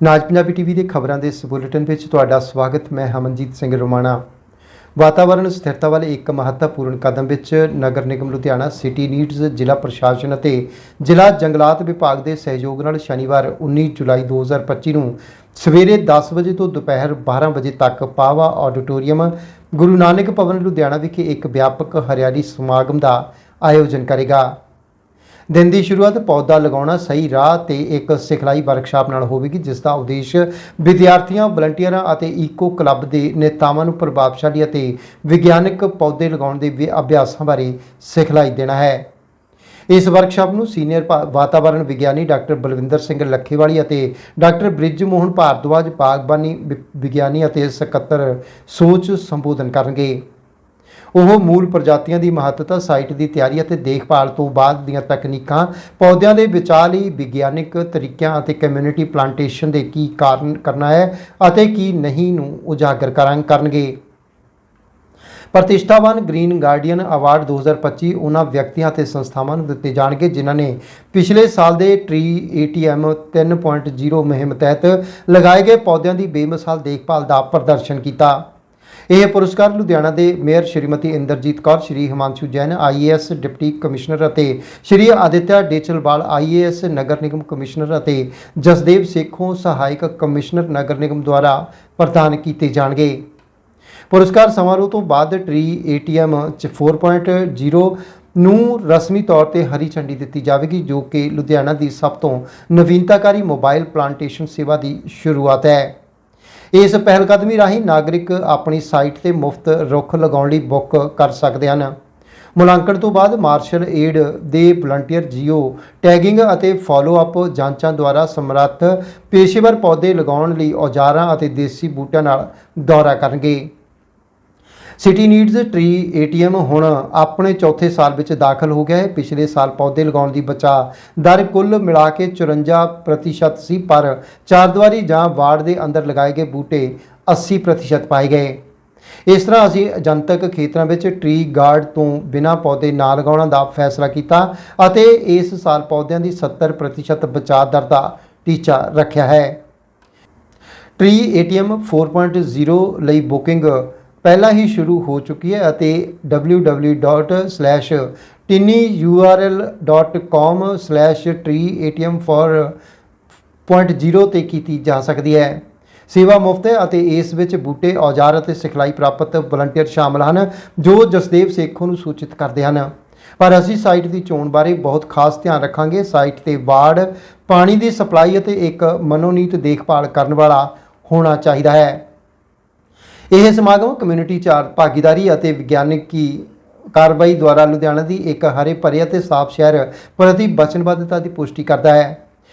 ਨਾਜ Punjabi TV ਦੇ ਖਬਰਾਂ ਦੇ ਇਸ ਬੁਲੇਟਿਨ ਵਿੱਚ ਤੁਹਾਡਾ ਸਵਾਗਤ, ਮੈਂ ਹਮਨਜੀਤ ਸਿੰਘ ਰੋਮਾਣਾ। ਵਾਤਾਵਰਣ ਸਥਿਰਤਾ ਵਾਲੇ ਇੱਕ ਮਹੱਤਵਪੂਰਨ ਕਦਮ ਵਿੱਚ ਨਗਰ ਨਿਗਮ ਲੁਧਿਆਣਾ, ਸਿਟੀ ਨੀਡਸ ਜ਼ਿਲ੍ਹਾ ਪ੍ਰਸ਼ਾਸਨ ਅਤੇ ਜ਼ਿਲ੍ਹਾ ਜੰਗਲਾਤ ਵਿਭਾਗ ਦੇ ਸਹਿਯੋਗ ਨਾਲ ਸ਼ਨੀਵਾਰ 19 ਜੁਲਾਈ 2025 ਨੂੰ ਸਵੇਰੇ 10 ਵਜੇ ਤੋਂ ਦੁਪਹਿਰ 12 ਵਜੇ ਤੱਕ ਪਾਵਾ ਆਡੀਟੋਰੀਅਮ ਗੁਰੂ ਨਾਨਕ ਭਵਨ, ਲੁਧਿਆਣਾ ਵਿਖੇ ਇੱਕ ਵਿਆਪਕ ਹਰਿਆਲੀ ਸਮਾਗਮ ਦਾ ਆਯੋਜਨ ਕਰੇਗਾ। ਦਿਨ ਦੀ ਸ਼ੁਰੂਆਤ ਪੌਦਾ ਲਗਾਉਣਾ ਸਹੀ ਰਾਹ ਤੇ ਇੱਕ ਸਿਖਲਾਈ ਵਰਕਸ਼ਾਪ ਨਾਲ ਹੋਵੇਗੀ, ਜਿਸ ਦਾ ਉਦੇਸ਼ ਵਿਦਿਆਰਥੀਆਂ, ਵਲੰਟੀਅਰਾਂ ਅਤੇ ਈਕੋ ਕਲੱਬ ਦੇ ਨੇਤਾਵਾਂ ਨੂੰ ਪ੍ਰਭਾਵਸ਼ਾਲੀ ਅਤੇ ਵਿਗਿਆਨਕ ਪੌਦੇ ਲਗਾਉਣ ਦੇ ਵਿ- ਅਭਿਆਸਾਂ ਬਾਰੇ ਸਿਖਲਾਈ ਦੇਣਾ ਹੈ। ਇਸ ਵਰਕਸ਼ਾਪ ਨੂੰ ਸੀਨੀਅਰ ਭਾ- ਵਾਤਾਵਰਣ ਵਿਗਿਆਨੀ ਡਾਕਟਰ ਬਲਵਿੰਦਰ ਸਿੰਘ ਲੱਖੇਵਾਲੀ ਅਤੇ ਡਾਕਟਰ ਬ੍ਰਿਜ ਮੋਹਨ ਭਾਰਦਵਾਜ, ਬਾਗਬਾਨੀ ਵਿ- ਵਿਗਿਆਨੀ ਅਤੇ ਸਕੱਤਰ ਸੋਚ ਸੰਬੋਧਨ ਕਰਨਗੇ। ਉਹ ਮੂਲ ਪ੍ਰਜਾਤੀਆਂ ਦੀ ਮਹੱਤਤਾ ਸਾਈਟ ਦੀ ਤਿਆਰੀ ਅਤੇ ਦੇਖਭਾਲ ਤੋਂ ਬਾਅਦ ਦੀਆਂ ਤਕਨੀਕਾਂ, ਪੌਦਿਆਂ ਦੇ ਬਚਾਅ ਲਈ ਵਿਗਿਆਨਿਕ ਤਰੀਕਿਆਂ ਅਤੇ ਕਮਿਊਨਿਟੀ ਪਲਾਂਟੇਸ਼ਨ ਦੇ ਕੀ ਕਾਰਨ ਕਰਨਾ ਹੈ ਅਤੇ ਕੀ ਨਹੀਂ ਨੂੰ ਉਜਾਗਰ ਕਰਾਂ, ਕਰਨਗੇ। ਪ੍ਰਤਿਸ਼ਠਾਵਾਨ ਗ੍ਰੀਨ ਗਾਰਡੀਅਨ ਅਵਾਰਡ 2025 ਉਹਨਾਂ ਵਿਅਕਤੀਆਂ ਅਤੇ ਸੰਸਥਾਵਾਂ ਨੂੰ ਦਿੱਤੇ ਜਾਣਗੇ ਜਿਨ੍ਹਾਂ ਨੇ ਪਿਛਲੇ ਸਾਲ ਦੇ ਟਰੀ ਏਟੀਐਮ 3.0 ਮੁਹਿੰਮ ਤਹਿਤ ਲਗਾਏ ਗਏ ਪੌਦਿਆਂ ਦੀ ਬੇਮਿਸਾਲ ਦੇਖਭਾਲ ਦਾ ਪ੍ਰਦਰਸ਼ਨ ਕੀਤਾ। ਇਹ ਪੁਰਸਕਾਰ ਲੁਧਿਆਣਾ ਦੇ mayor Shrimati Inderjeet Kaur, Shri Himanshu Jain IAS deputy commissioner ਅਤੇ ਸ਼੍ਰੀ ਆਦਿਤਿਆ ਡੇਚਲਵਾਲ ਆਈਏਐਸ ਨਗਰ ਨਿਗਮ ਕਮਿਸ਼ਨਰ ਅਤੇ ਜਸਦੇਵ ਸੇਖੋਂ ਸਹਾਇਕ ਕਮਿਸ਼ਨਰ ਨਗਰ ਨਿਗਮ ਦੁਆਰਾ ਪ੍ਰਦਾਨ ਕੀਤੇ ਜਾਣਗੇ। ਪੁਰਸਕਾਰ ਸਮਾਰੋਹ ਤੋਂ ਬਾਅਦ ਟਰੀ ਏਟੀਐਮ ਚ 4.0 ਨੂੰ ਰਸਮੀ ਤੌਰ ਤੇ ਹਰੀ ਝੰਡੀ ਦਿੱਤੀ ਜਾਵੇਗੀ, ਜੋ ਕਿ ਲੁਧਿਆਣਾ ਦੀ ਸਭ ਤੋਂ ਨਵੀਨਤਾਕਾਰੀ ਮੋਬਾਈਲ ਪਲਾਂਟੇਸ਼ਨ ਸੇਵਾ ਦੀ ਸ਼ੁਰੂਆਤ ਹੈ। ਇਸ ਪਹਿਲਕਦਮੀ ਰਾਹੀਂ ਨਾਗਰਿਕ ਆਪਣੀ ਸਾਈਟ ਤੇ ਮੁਫਤ ਰੁੱਖ ਲਗਾਉਣ ਲਈ ਬੁੱਕ ਕਰ ਸਕਦੇ ਹਨ। ਮੁਲਾਂਕਣ ਤੋਂ ਬਾਅਦ ਮਾਰਸ਼ਲ ਏਡ ਦੇ ਵਲੰਟੀਅਰ ਜੀਓ ਟੈਗਿੰਗ ਅਤੇ ਫਾਲੋ ਅਪ ਜਾਂਚਾਂ ਦੁਆਰਾ ਸਮਰੱਥ ਪੇਸ਼ੇਵਰ ਪੌਦੇ ਲਗਾਉਣ ਲਈ ਔਜ਼ਾਰਾਂ ਅਤੇ ਦੇਸੀ ਬੂਟਿਆਂ ਨਾਲ ਦੌਰਾ ਕਰਨਗੇ। ਸਿਟੀ ਨੀਡਸ ਟਰੀ ਏਟੀਐਮ ਹੁਣ ਆਪਣੇ ਚੌਥੇ ਸਾਲ ਵਿੱਚ ਦਾਖਲ ਹੋ ਗਿਆ ਹੈ। ਪਿਛਲੇ ਸਾਲ ਪੌਦੇ ਲਗਾਉਣ ਦੀ ਬਚਾ ਦਰ ਕੁੱਲ ਮਿਲਾ ਕੇ 54% ਸੀ, ਪਰ ਚਾਰਦੀਵਾਰੀ ਜਾਂ ਵਾਰਡ ਦੇ ਅੰਦਰ ਲਗਾਏ ਗਏ ਬੂਟੇ 80% ਪਾਏ ਗਏ। ਇਸ ਤਰ੍ਹਾਂ ਅਸੀਂ ਜਨਤਕ ਖੇਤਰਾਂ ਵਿੱਚ ਟ੍ਰੀ ਗਾਰਡ ਤੋਂ ਬਿਨਾਂ ਪੌਦੇ ਨਾ ਲਗਾਉਣ ਦਾ ਫੈਸਲਾ ਕੀਤਾ ਅਤੇ ਇਸ ਸਾਲ ਪੌਦਿਆਂ ਦੀ 70% ਬਚਾਅ ਦਰ ਦਾ ਟੀਚਾ ਰੱਖਿਆ ਹੈ। ਟਰੀ ਏਟੀਐਮ 4.0 ਲਈ ਬੁਕਿੰਗ ਪਹਿਲਾਂ ਹੀ ਸ਼ੁਰੂ ਹੋ ਚੁੱਕੀ ਹੈ ਅਤੇ www.tinyurl.com/treeatm4.0 ਤੇ ਕੀਤੀ ਜਾ ਸਕਦੀ ਹੈ। ਸੇਵਾ ਮੁਫਤ ਹੈ ਅਤੇ ਇਸ ਵਿੱਚ ਬੂਟੇ, ਔਜ਼ਾਰ ਅਤੇ ਸਿਖਲਾਈ ਪ੍ਰਾਪਤ ਵਲੰਟੀਅਰ ਸ਼ਾਮਲ ਹਨ, ਜੋ ਜਸਦੇਵ ਸੇਖੋ ਨੂੰ ਸੂਚਿਤ ਕਰਦੇ ਹਨ। ਪਰ ਅਸੀਂ ਸਾਈਟ ਦੀ ਚੋਣ ਬਾਰੇ ਬਹੁਤ ਖਾਸ ਧਿਆਨ ਰੱਖਾਂਗੇ। ਸਾਈਟ ਤੇ ਵਾਰਡ ਪਾਣੀ ਦੀ ਸਪਲਾਈ ਅਤੇ ਇੱਕ ਮਨੋਨੀਤ ਦੇਖਭਾਲ ਕਰਨ ਵਾਲਾ ਹੋਣਾ ਚਾਹੀਦਾ ਹੈ। ਇਹ ਸਮਾਗਮ ਕਮਿਊਨਿਟੀ ਚਾਰ ਭਾਗੀਦਾਰੀ ਅਤੇ ਵਿਗਿਆਨਕੀ ਕਾਰਵਾਈ ਦੁਆਰਾ ਲੁਧਿਆਣਾ ਦੀ ਇੱਕ ਹਰੇ ਭਰੇ ਅਤੇ ਸਾਫ਼ ਸ਼ਹਿਰ ਪ੍ਰਤੀ ਵਚਨਬੱਧਤਾ ਦੀ ਪੁਸ਼ਟੀ ਕਰਦਾ ਹੈ।